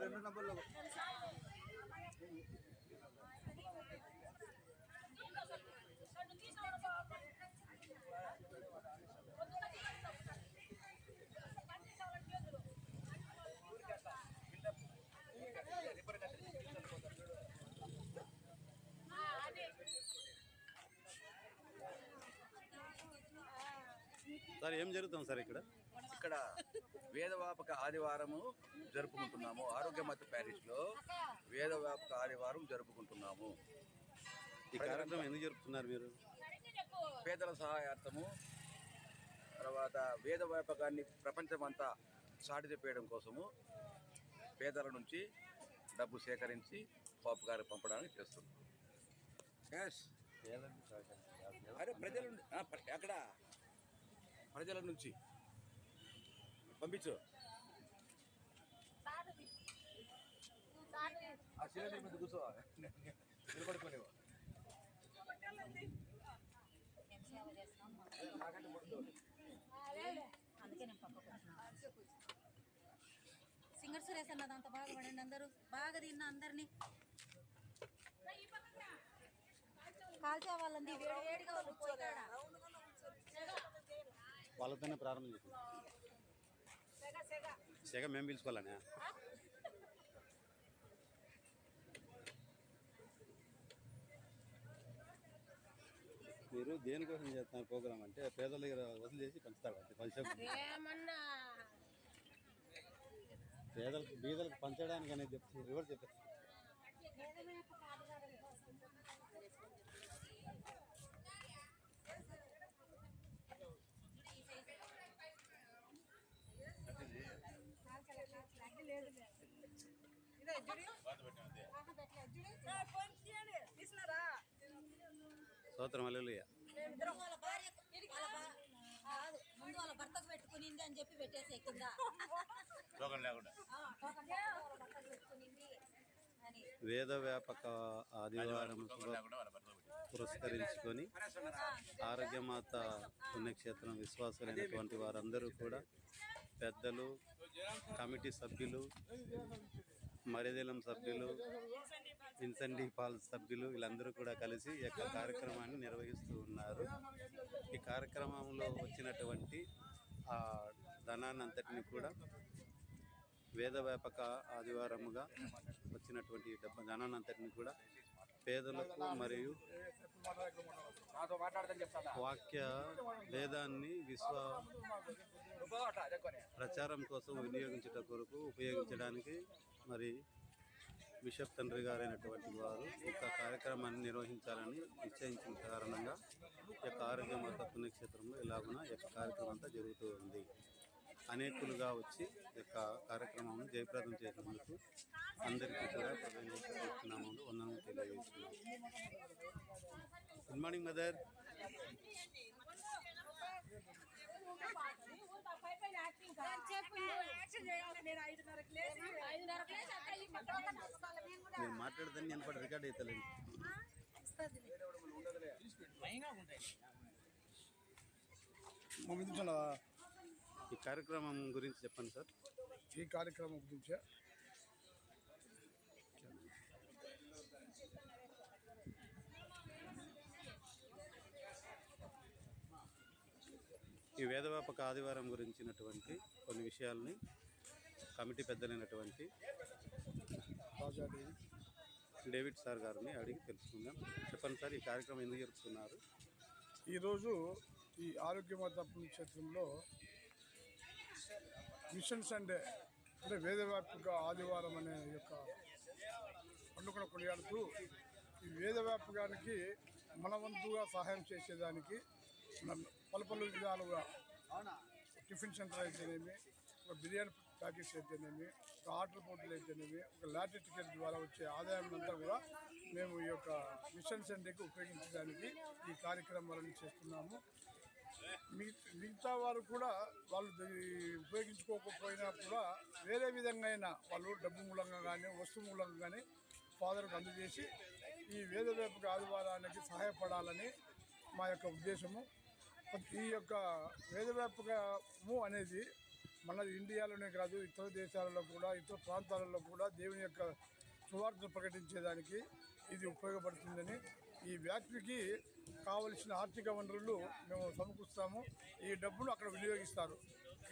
రెండు నంబర్లో. సార్ ఏం జరుగుతాం సార్ ఇక్కడ? ఇక్కడ వేదవ్యాపక ఆదివారము జరుపుకుంటున్నాము. ఆరోగ్యమత ప్యారిస్లో వేదవ్యాపక ఆదివారం జరుపుకుంటున్నాము. ఈ కార్యక్రమం ఎందుకు జరుపుతున్నారు మీరు? పేదల సహాయార్థము తర్వాత వేద వ్యాపకాన్ని ప్రపంచమంతా చాటి చెప్పేయడం కోసము పేదల నుంచి డబ్బు సేకరించి పాపు గారు పంపడానికి చేస్తున్నాం. ఎస్ అరే ప్రజల అక్కడ ప్రజల నుంచి పంపించు. ఆ సిలిండర్ మీద కూర్చో. నిలబడుకోలేవు మేము సేవ చేస్తున్నాం అందుకే నేను పక్కకు వచ్చిన. సింగర్ సురేష్ అన్నది అంత బాగా పడండి అందరూ. బాగా తిన్న అందరినీ. కాల్చే వాళ్ళంది వేడి వేడిగా వాళ్ళు పోతాడా వాళ్ళతోనే ప్రారంభం చేసింది సెగ మేము పిలుచుకోవాలనే. మీరు దేనికోసం చేస్తున్నారు ప్రోగ్రామ్ అంటే పేదల దగ్గర వసూలు చేసి పేదలకు బీదలకు పంచడానికి అనేది చెప్తే రివర్స్ చెప్పారు? ముందు వాళ్ళ భర్తకు పెట్టుకునింది అని చెప్పి పెట్టేసే కింద. టోకన్ లేకుండా. పెట్టుకునింది అని. వేద వ్యాపక ఆదివారం. పురస్కరించుకొని ఆరోగ్యమాత పుణ్యక్షేత్రం విశ్వాసులైనటువంటి వారందరూ కూడా పెద్దలు కమిటీ సభ్యులు మరిదలం సభ్యులు ఇన్సెండి పాల్ సభ్యులు వీళ్ళందరూ కూడా కలిసి ఈ యొక్క కార్యక్రమాన్ని నిర్వహిస్తూ ఉన్నారు. ఈ కార్యక్రమంలో వచ్చినటువంటి ఆ ధనాన్ని అంతటిని కూడా వేద వ్యాపక ఆదివారముగా వచ్చినటువంటి డబ్బు ధనాన్నంతటిని కూడా పేదలకు మరియు వాక్య వేదాన్ని విశ్వ ప్రచారం కోసం వినియోగించట కొరకు ఉపయోగించడానికి మరి బిషప్ తండ్రి గారైనటువంటి వారు యొక్క కార్యక్రమాన్ని నిర్వహించాలని నిశ్చయించిన కారణంగా ఈ యొక్క ఆరోగ్య మాత పుణ్యక్షేత్రంలో ఇలాగున ఈ యొక్క కార్యక్రమం అంతా జరుగుతూ ఉంది. అనేకులుగా వచ్చి ఈ యొక్క కార్యక్రమం జయప్రదం చేసినందుకు అందరికీ కూడా ప్రధాన వందనం తెలియజేస్తున్నాం గుడ్ మార్నింగ్ మదర్ మీరు మాట్లాడదని నేను కూడా రికార్డ్ అవుతలేదు పంపించాలా ఈ కార్యక్రమం గురించి చెప్పండి సార్. ఈ కార్యక్రమం గురించి. ఈ వేదవ్యాపక ఆదివారం గురించినటువంటి కొన్ని విషయాల్ని కమిటీ పెద్దలైనటువంటి డేవిడ్ సార్ గారిని అడిగి తెలుసుకుందాం. చెప్పండి సార్ ఈ కార్యక్రమం ఎందుకు జరుపుతున్నారు? ఈరోజు ఈ ఆరోగ్యమాత పుణ్యక్షేత్రంలో మిషన్ సండే అంటే వేదవ్యాప్తిక ఆదివారం అనే యొక్క పండుగను కొనియాడుతూ ఈ వేదవ్యాపకానికి మనవంతుగా సహాయం చేసేదానికి పలు పలు విధాలుగా టిఫిన్ సెంటర్ అయితేనేమి ఒక బిర్యానీ ప్యాకెట్స్ అయితేనేమి ఒక ఆర్డర్ పోటీలు అయితేనేమి ఒక లాటరీ టికెట్ ద్వారా వచ్చే ఆదాయం అంతా కూడా మేము ఈ యొక్క మిషన్ సెంటర్కి ఉపయోగించడానికి ఈ కార్యక్రమాలను చేస్తున్నాము. మిగతా వారు కూడా వాళ్ళు ఉపయోగించుకోకపోయినా కూడా వేరే విధంగా అయినా వాళ్ళు డబ్బు మూలంగా కానీ వస్తువు మూలంగా కానీ ఫాదర్కు అందజేసి ఈ వేద వ్యాపక ఆదివారానికి సహాయపడాలని మా యొక్క ఉద్దేశము. ఈ యొక్క వేదవ్యాపకము అనేది మన ఇండియాలోనే కాదు ఇతర దేశాలలో కూడా ఇతర ప్రాంతాలలో కూడా దేవుని యొక్క సువార్తను ప్రకటించేదానికి ఇది ఉపయోగపడుతుందని ఈ వ్యాప్తికి కావలసిన ఆర్థిక వనరులు మేము సమకూరుస్తాము. ఈ డబ్బును అక్కడ వినియోగిస్తారు.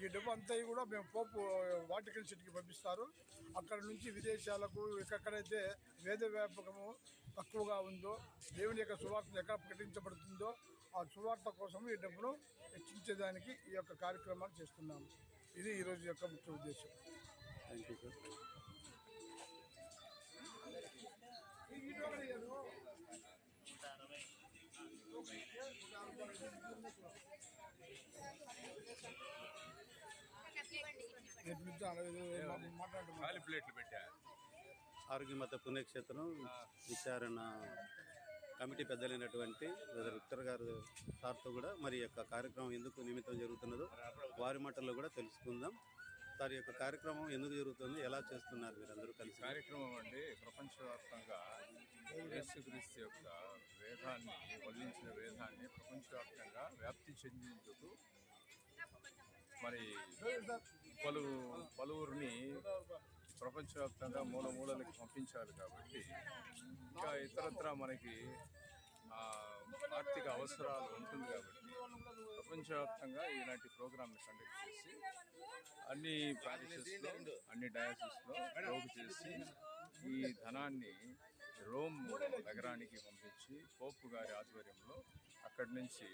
ఈ డబ్బు అంతా కూడా మేము పోపు వాటికల్ సిటీకి పంపిస్తారు. అక్కడ నుంచి విదేశాలకు ఎక్కడైతే వేద వ్యాపకము తక్కువగా ఉందో దేవుని యొక్క సువార్త ఎక్కడ ప్రకటించబడుతుందో ఆ సువార్త కోసం ఈ డబ్బును హెచ్చించేదానికి ఈ యొక్క కార్యక్రమాలు చేస్తున్నాము. ఇది ఈరోజు యొక్క ముఖ్య ఉద్దేశం. థ్యాంక్ యూ సార్ ఖాళీ ప్లేట్లు పెట్టా. ఆరోగ్యమత పుణ్యక్షేత్రం విచారణ కమిటీ పెద్దలైనటువంటి విక్టర్ గారు సార్తో కూడా మరి యొక్క కార్యక్రమం ఎందుకు నిమిత్తం జరుగుతున్నదో వారి మాటల్లో కూడా తెలుసుకుందాం. సార్ యొక్క కార్యక్రమం ఎందుకు జరుగుతుంది? ఎలా చేస్తున్నారు మీరందరూ కలిసి? కార్యక్రమం అండి ప్రపంచవ్యాప్తంగా యేసుక్రీస్తు యొక్క వేదాన్ని వల్లించిన వేదాన్ని ప్రపంచవ్యాప్తంగా వ్యాప్తి చెందించుతూ మరి పలు పలువురిని ప్రపంచవ్యాప్తంగా మూల మూలలకి పంపించాలి కాబట్టి ఇంకా ఇతరత్ర మనకి ఆర్థిక అవసరాలు ఉంటుంది కాబట్టి ప్రపంచవ్యాప్తంగా ఈనాటి ప్రోగ్రామ్ని కండక్ట్ చేసి అన్ని ప్యారిసెస్లో అన్ని డయాసిస్లో ప్రోగు చేసి ఈ ధనాన్ని రోమ్ నగరానికి పంపించి పోపు గారి ఆధ్వర్యంలో అక్కడి నుంచి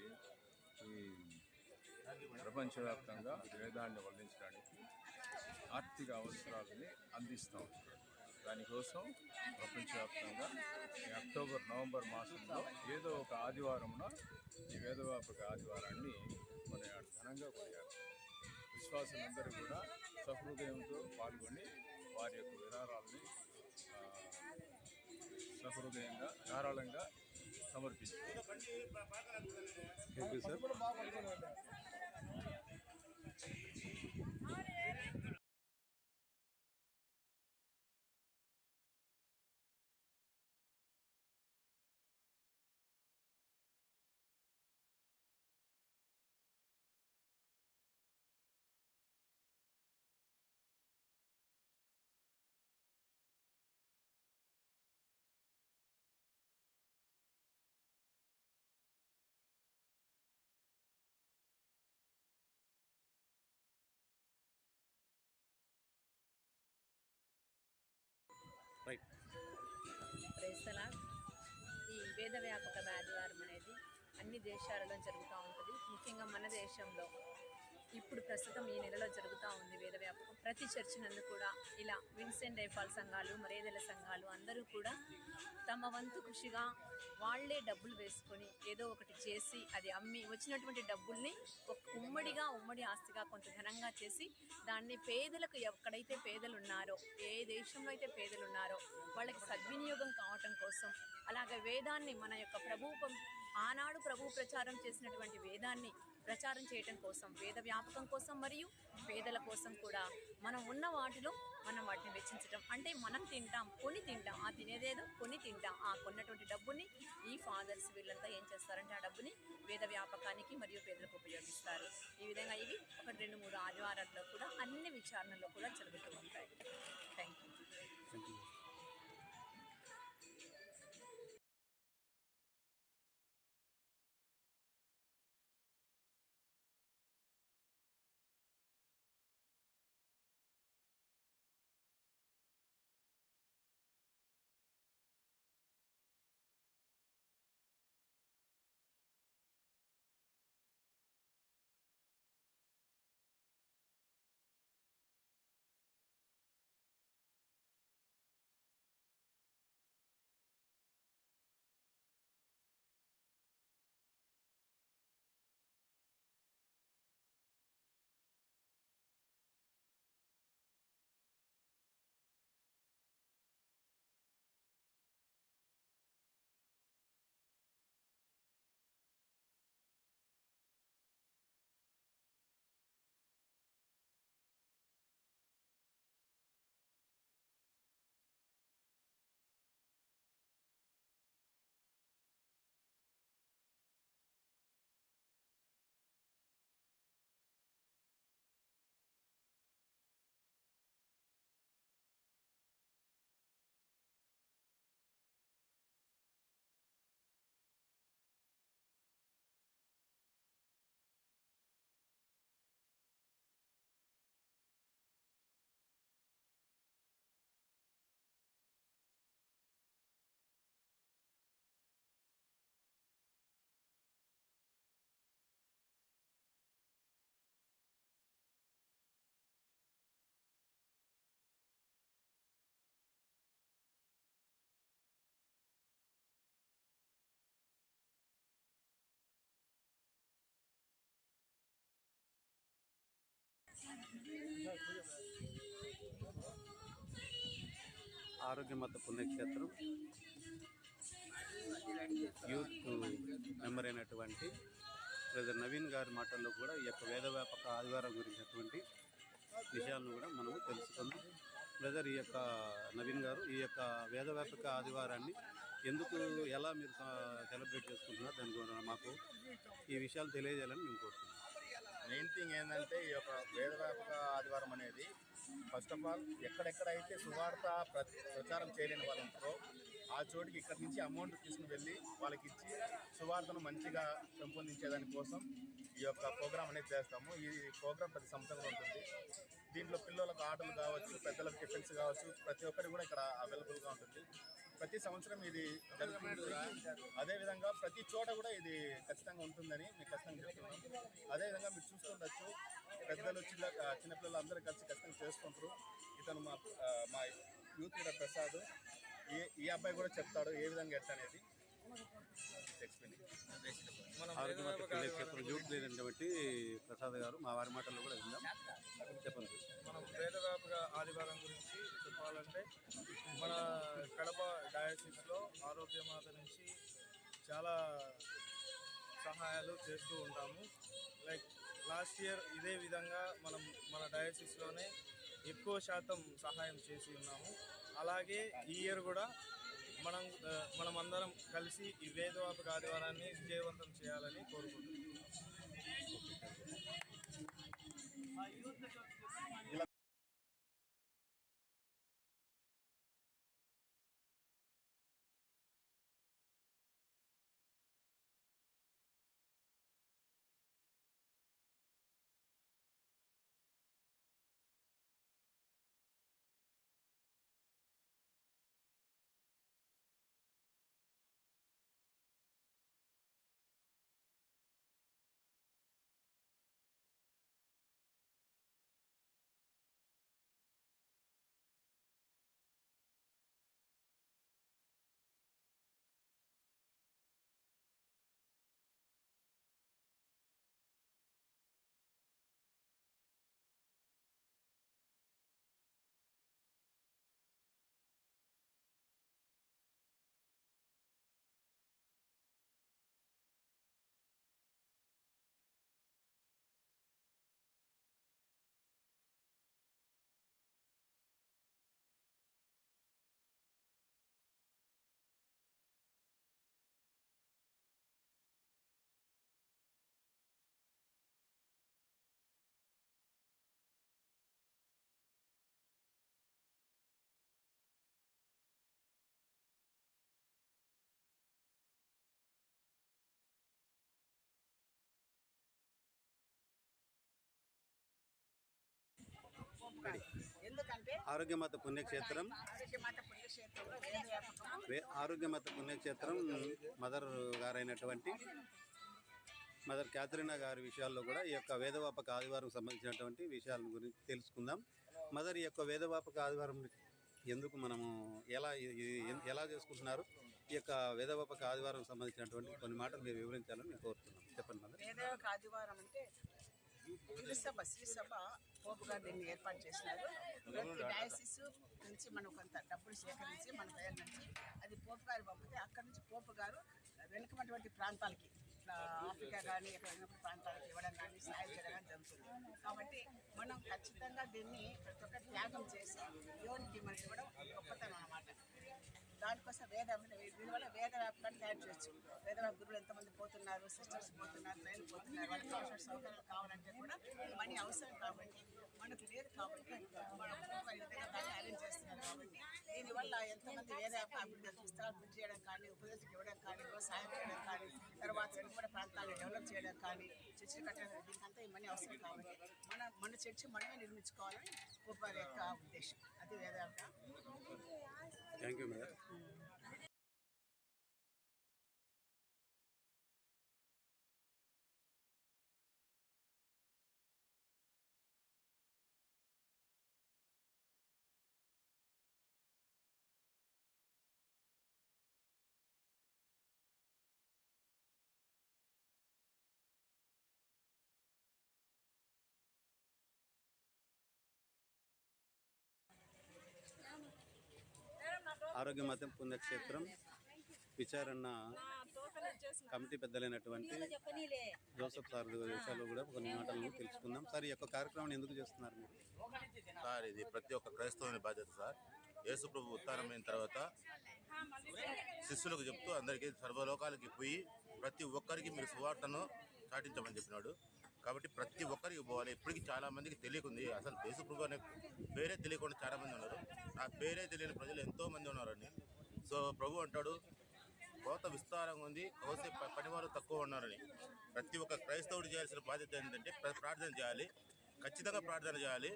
ఈ ప్రపంచవ్యాప్తంగా వేదాన్ని వర్ణించడానికి ఆర్థిక అవసరాలని అందిస్తూ. ఉంటారు దానికోసం ప్రపంచవ్యాప్తంగా ఈ అక్టోబర్ నవంబర్ మాసంలో ఏదో ఒక ఆదివారంలో ఈ వేదవ్యాపక ఆదివారాన్ని మన ఘనంగా కొనియాలి విశ్వాసులందరూ కూడా సహృదయంతో పాల్గొని వారి యొక్క విరారాలని సహృదయంగా ధారాళంగా సమర్పించారు. రైట్ ప్రేస్తలా ఈ వేద వ్యాపక ఆదివారం అనేది అన్ని దేశాలలో జరుగుతూ ఉంటుంది. ముఖ్యంగా మన దేశంలో ఇప్పుడు ప్రస్తుతం ఈ నెలలో జరుగుతూ ఉంది వేద వ్యాపకం ప్రతి చర్చి నందు కూడా ఇలా విన్సెంట్ డైఫాల్ సంఘాలు మరేదల సంఘాలు అందరూ కూడా తమ వంతు కృషిగా వాళ్ళే డబ్బులు వేసుకొని ఏదో ఒకటి చేసి అది అమ్మి వచ్చినటువంటి డబ్బుల్ని ఒక ఉమ్మడిగా ఉమ్మడి ఆస్తిగా కొంత ఘనంగా చేసి దాన్ని పేదలకు ఎక్కడైతే పేదలు ఉన్నారో ఏ దేశంలో అయితే పేదలు ఉన్నారో వాళ్ళకి సద్వినియోగం కావటం కోసం అలాగే వేదాన్ని మన యొక్క ప్రభు ఆనాడు ప్రభు ప్రచారం చేసినటువంటి వేదాన్ని ప్రచారం చేయటం కోసం వేద వ్యాపకం కోసం మరియు పేదల కోసం కూడా మనం ఉన్న వాటిలో మనం వాటిని వెచ్చించటం. అంటే మనం తింటాం కొని తింటాం. ఆ తినేదేదో కొని తింటాం. ఆ కొన్నటువంటి డబ్బుని ఈ ఫాదర్స్ వీళ్ళంతా ఏం చేస్తారంటే ఆ డబ్బుని వేద వ్యాపకానికి మరియు పేదలకు ఉపయోగిస్తారు. ఈ విధంగా ఇవి ఒక రెండు మూడు ఆదివారాల్లో కూడా అన్ని విచారణలో కూడా జరుగుతూ ఆరోగ్యమత పుణ్యక్షేత్రం. యూత్ మెంబర్ అయినటువంటి బ్రదర్ నవీన్ గారి మాటల్లో కూడా ఈ యొక్క వేద వ్యాపక ఆదివారం గురించినటువంటి విషయాలను కూడా మనము తెలుసుకుందాం. బ్రదర్ ఈ యొక్క నవీన్ గారు ఈ యొక్క వేద వ్యాపక ఆదివారాన్ని ఎందుకు ఎలా మీరు సెలబ్రేట్ చేసుకుంటున్నారు? దాని గురించి మాకు ఈ విషయాలు తెలియజేయాలని మేము కోరుతున్నాం. మెయిన్ థింగ్ ఏంటంటే ఈ యొక్క వేదవ్యాపక ఆదివారం అనేది ఫస్ట్ ఆఫ్ ఆల్ ఎక్కడెక్కడైతే సువార్త ప్రచారం చేయలేని వాళ్ళు ఉంటారో ఆ చోటికి ఇక్కడి నుంచి అమౌంట్ తీసుకుని వెళ్ళి వాళ్ళకి ఇచ్చి సువార్తను మంచిగా పెంపొందించేదాని కోసం ఈ యొక్క ప్రోగ్రామ్ అనేది చేస్తాము. ఈ ప్రోగ్రామ్ ప్రతి సంవత్సరం ఉంటుంది. దీంట్లో పిల్లలకు ఆటలు కావచ్చు పెద్దలకు టిఫిన్స్ కావచ్చు ప్రతి ఒక్కరికి కూడా ఇక్కడ అవైలబుల్గా ఉంటుంది. ప్రతి సంవత్సరం ఇది అదేవిధంగా ప్రతి చోట కూడా ఇది ఖచ్చితంగా ఉంటుందని మీకు ఖచ్చితంగా చెప్తున్నాం. అదేవిధంగా మీరు చూస్తుండొచ్చు పెద్దలు చిన్న చిన్నపిల్లలు అందరూ కలిసి ఖచ్చితంగా చేసుకుంటారు. ఇతను మా మా యూత్ లీడర్ ప్రసాద్ ఈ ఈ అబ్బాయి కూడా చెప్తాడు ఏ విధంగా ఎట్లా అనేది ఆరోగ్యమత పుణ్యక్షేత్రం యూత్ లేనటువంటి ప్రసాద్ గారు మా వారి మాటల్లో కూడా విందాం. చెప్పండి. మనం వేదవ్యాపక ఆదివారం గురించి చెప్పాలంటే మన కడప డయాసిస్లో ఆరోగ్యమాత నుంచి చాలా సహాయాలు చేస్తూ ఉంటాము. లైక్ లాస్ట్ ఇయర్ ఇదే విధంగా మనం మన డయాసిస్లోనే ఎక్కువ శాతం సహాయం చేసి ఉన్నాము. అలాగే ఈ ఇయర్ కూడా మనం మనం మనమందరం కలిసి ఈ వేదవ్యాపక ఆదివారాన్ని విజయవంతం చేయాలని కోరుకుంటున్నాం. ఆరోగ్యమాత పుణ్యక్షేత్రం. ఆరోగ్యమాత పుణ్యక్షేత్రం మదర్ గారైనటువంటి మదర్ క్యాథరినా గారి విషయాల్లో కూడా ఈ యొక్క వేదవాపక ఆదివారం సంబంధించినటువంటి విషయాల గురించి తెలుసుకుందాం. మదర్ ఈ యొక్క వేదవాపక ఆదివారం ఎందుకు మనము ఎలా ఎలా చేసుకుంటున్నారు? ఈ యొక్క వేదవాపక ఆదివారం సంబంధించినటువంటి కొన్ని మాటలు మీరు వివరించాలని నేను కోరుతున్నాను చెప్పండి మదర్. వేదవ్యాపక ఆదివారం అంటే శ్రీసభ శ్రీసభ పోపు గారు దీన్ని ఏర్పాటు చేసినారు. ప్రతి డయాసిస్ నుంచి మనం కొంత డబ్బులు సేకరించి మన పేరు నుంచి అది పోపు గారు పంపితే అక్కడ నుంచి పోపు గారు వెనుకబడినటువంటి ప్రాంతాలకి ఇట్లా ఆఫ్రికా కానీ ఇక్కడ వెనుకబడి ప్రాంతాలకు ఇవ్వడం కానీ సాయం చేయడం కానీ జరుగుతుంది. కాబట్టి మనం ఖచ్చితంగా దీన్ని ప్రతి ఒక్కటి త్యాగం చేసి యోనికి మనకి ఇవ్వడం గొప్పతనం అన్నమాట. దానికోసం వేద విలువల వేద వ్యాపకాన్ని తయారు చేయొచ్చు. వేద గురువులు ఎంతమంది పోతున్నారు సిస్టర్స్ పోతున్నారు ట్రైన్ పోతున్నారు వాళ్ళకి కావాల్సిన సౌకర్యాలు కావాలంటే కూడా మనీ అవసరం కాబట్టి మనకు లేదు కాబట్టి మనం దాన్ని అరేంజ్ చేస్తున్నారు కాబట్టి దీనివల్ల ఎంతమంది వేద అభివృద్ధి పుస్తకాలు ప్రింట్ చేయడం కానీ ఉపదేశం ఇవ్వడం కానీ వ్యవసాయం చేయడం కానీ తర్వాత వెనుకబడిన ప్రాంతాలను డెవలప్ చేయడం కానీ చర్చి కట్టడం దీనికంతా ఈ మనీ అవసరం కాబట్టి మన మన చర్చి మనమే నిర్మించుకోవాలని గొప్ప యొక్క ఉద్దేశం. అది వేద వ్యాపక థ్యాంక్ యూ ఆరోగ్యమాత పుణ్యక్షేత్రం విచారణ కమిటీ పెద్దలైనటువంటి జోసఫ్ సార్ విషయాలు కూడా కొన్ని మాటలను తెలుసుకుందాం. సార్ ఈ యొక్క కార్యక్రమాన్ని ఎందుకు చేస్తున్నారు మీరు? సార్ ఇది ప్రతి ఒక్క క్రైస్తవుని బాధ్యత సార్. యేసు ప్రభు ఉత్తానమైన తర్వాత శిష్యులకు చెప్తూ అందరికీ సర్వలోకాలకి పోయి ప్రతి ఒక్కరికి మీరు సువార్తను చాటించమని చెప్పినాడు. కాబట్టి ప్రతి ఒక్కరికి పోవాలి. ఇప్పటికీ చాలామందికి తెలియకుంది. అసలు దేశ ప్రభు అనే పేరే తెలియకుండా చాలామంది ఉన్నారు. ఆ పేరే తెలియని ప్రజలు ఎంతోమంది ఉన్నారని ఉన్నారండి. సో ప్రభు అంటాడు కోత విస్తారంగా ఉంది. కోసే పనివారు తక్కువ ఉన్నారని. ప్రతి ఒక్క క్రైస్తవుడు చేయాల్సిన బాధ్యత ఏంటంటే ప్రార్థన చేయాలి. ఖచ్చితంగా ప్రార్థన చేయాలి.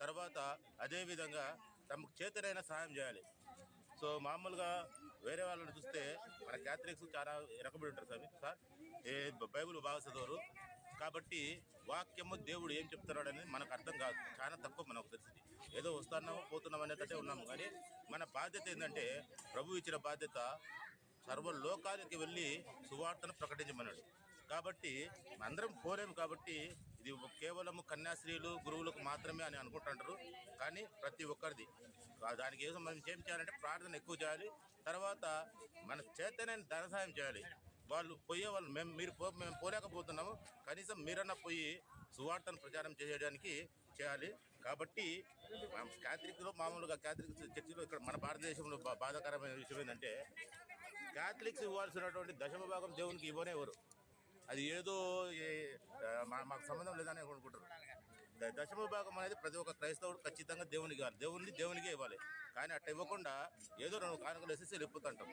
తర్వాత అదేవిధంగా తమకు చేతనైన సహాయం చేయాలి. సో మామూలుగా వేరే వాళ్ళని చూస్తే మన క్యాథలిక్స్ చాలా వెనకబడి ఉంటారు సార్ సార్ ఏ బైబిల్ బాగా చదవరు. కాబట్టి వాక్యము దేవుడు ఏం చెప్తున్నాడు అనేది మనకు అర్థం కాదు. చాలా తక్కువ మనకు తెలిసింది ఏదో వస్తున్నాము పోతున్నాం అనేటట్టే ఉన్నాము. కానీ మన బాధ్యత ఏంటంటే ప్రభు ఇచ్చిన బాధ్యత సర్వ లోకాలకి వెళ్ళి సువార్తను ప్రకటించమన్నాడు. కాబట్టి అందరం పోలేము కాబట్టి ఇది కేవలం కన్యాశ్రీలు గురువులకు మాత్రమే అని అనుకుంటుంటారు. కానీ ప్రతి ఒక్కరిది. దానికి ఏదో మనం ఏం చేయాలంటే ప్రార్థన ఎక్కువ చేయాలి. తర్వాత మన చేతనే ధనసాయం చేయాలి. వాళ్ళు పోయే వాళ్ళు మేము మీరు పో మేము పోలేకపోతున్నాము. కనీసం మీరన్నా పోయి సువార్తను ప్రచారం చేయడానికి చేయాలి. కాబట్టి క్యాథలిక్లో మామూలుగా క్యాథలిక్ చర్చిలో ఇక్కడ మన భారతదేశంలో బా- బాధాకరమైన విషయం ఏంటంటే క్యాథలిక్స్ ఇవ్వాల్సినటువంటి దశమ భాగం దేవునికి ఇవ్వనేవారు అది ఏదో మాకు సంబంధం లేదని అనుకుంటారు. దశమ భాగం అనేది ప్రతి ఒక్క క్రైస్తవుడు ఖచ్చితంగా దేవునికి ఇవ్వాలి. దేవుని దేవునికే ఇవ్వాలి. కానీ అట్ట ఇవ్వకుండా ఏదో రెండు కానుకలు వేసేసి వెళ్ళిపోతుంటాం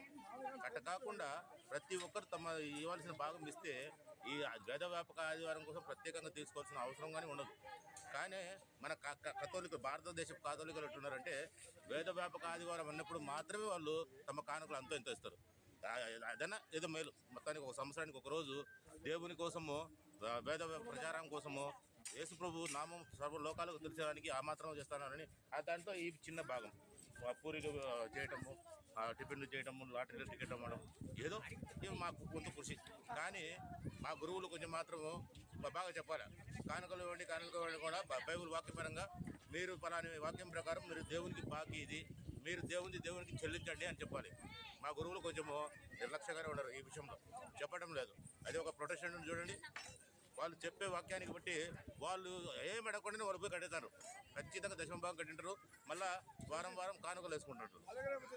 అట్ట కాకుండా ప్రతి ఒక్కరు తమ ఇవ్వాల్సిన భాగం ఇస్తే ఈ గద వ్యాపక ఆదివారం కోసం ప్రత్యేకంగా తీసుకోవాల్సిన అవసరం కానీ ఉండదు. కానీ మన కథోలికలు భారతదేశ కాథోలికలు ఎట్టున్నారంటే వేద వ్యాపక ఆదివారం అన్నప్పుడు మాత్రమే వాళ్ళు తమ కానుకలు అంతో ఎంతో ఇస్తారు. అదన్నా ఏదో మేలు. మొత్తానికి ఒక సంవత్సరానికి ఒక రోజు దేవుని కోసము వేద ప్రచారం కోసము యేసు ప్రభు నామం సర్వ లోకాలకు తెలిసేదానికి ఆ మాత్రం చేస్తానని ఆ దాంట్లో ఈ చిన్న భాగం. పూరీలు చేయటము ఆ, టిఫిన్లు చేయటము లాటరీలు టికెట్ అమ్మడం ఏదో ఇవి మాకు కొంత కృషి కానీ మా గురువులు కొంచెం మాత్రము బాగా చెప్పాలి. కానుకలు ఇవ్వండి కానుకలు ఇవ్వండి కూడా బైబుల్ బైబిల్ వాక్యపరంగా మీరు పలాని వాక్యం ప్రకారం మీరు దేవునికి బాకీ ఇది మీరు దేవుని దేవునికి చెల్లించండి అని చెప్పాలి. మా గురువులు కొంచెము నిర్లక్ష్యంగానే ఉన్నారు ఈ విషయంలో. చెప్పడం లేదు. అది ఒక ప్రొటెక్షన్ చూడండి. వాళ్ళు చెప్పే వాక్యానికి బట్టి వాళ్ళు ఏం అడగకుండా వాళ్ళు పోయి కట్టేస్తారు. ఖచ్చితంగా దశమ భాగం కట్టింటారు. మళ్ళా వారం వారం కానుకలు వేసుకుంటారు.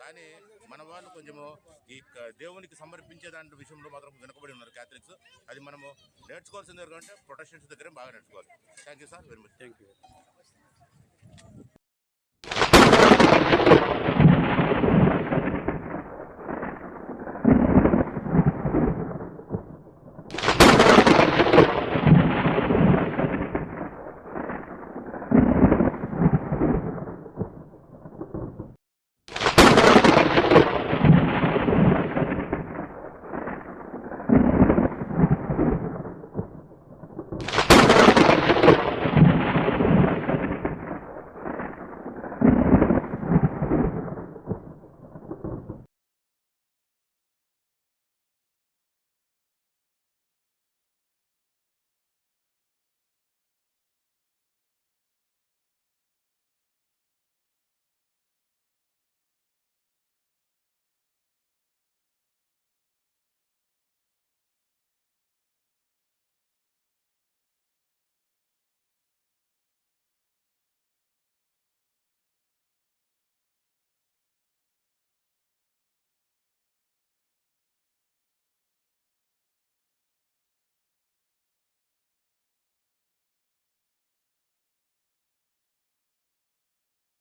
కానీ మన వాళ్ళు కొంచెము ఈ దేవునికి సమర్పించే దాంట్లో విషయంలో మాత్రం వెనుకబడి ఉన్నారు క్యాథలిక్స్ అది మనము నేర్చుకోవాల్సింది ఎందుకంటే ప్రొటెక్షన్స్ దగ్గర బాగా నేర్చుకోవాలి. Thank you sir very much thank you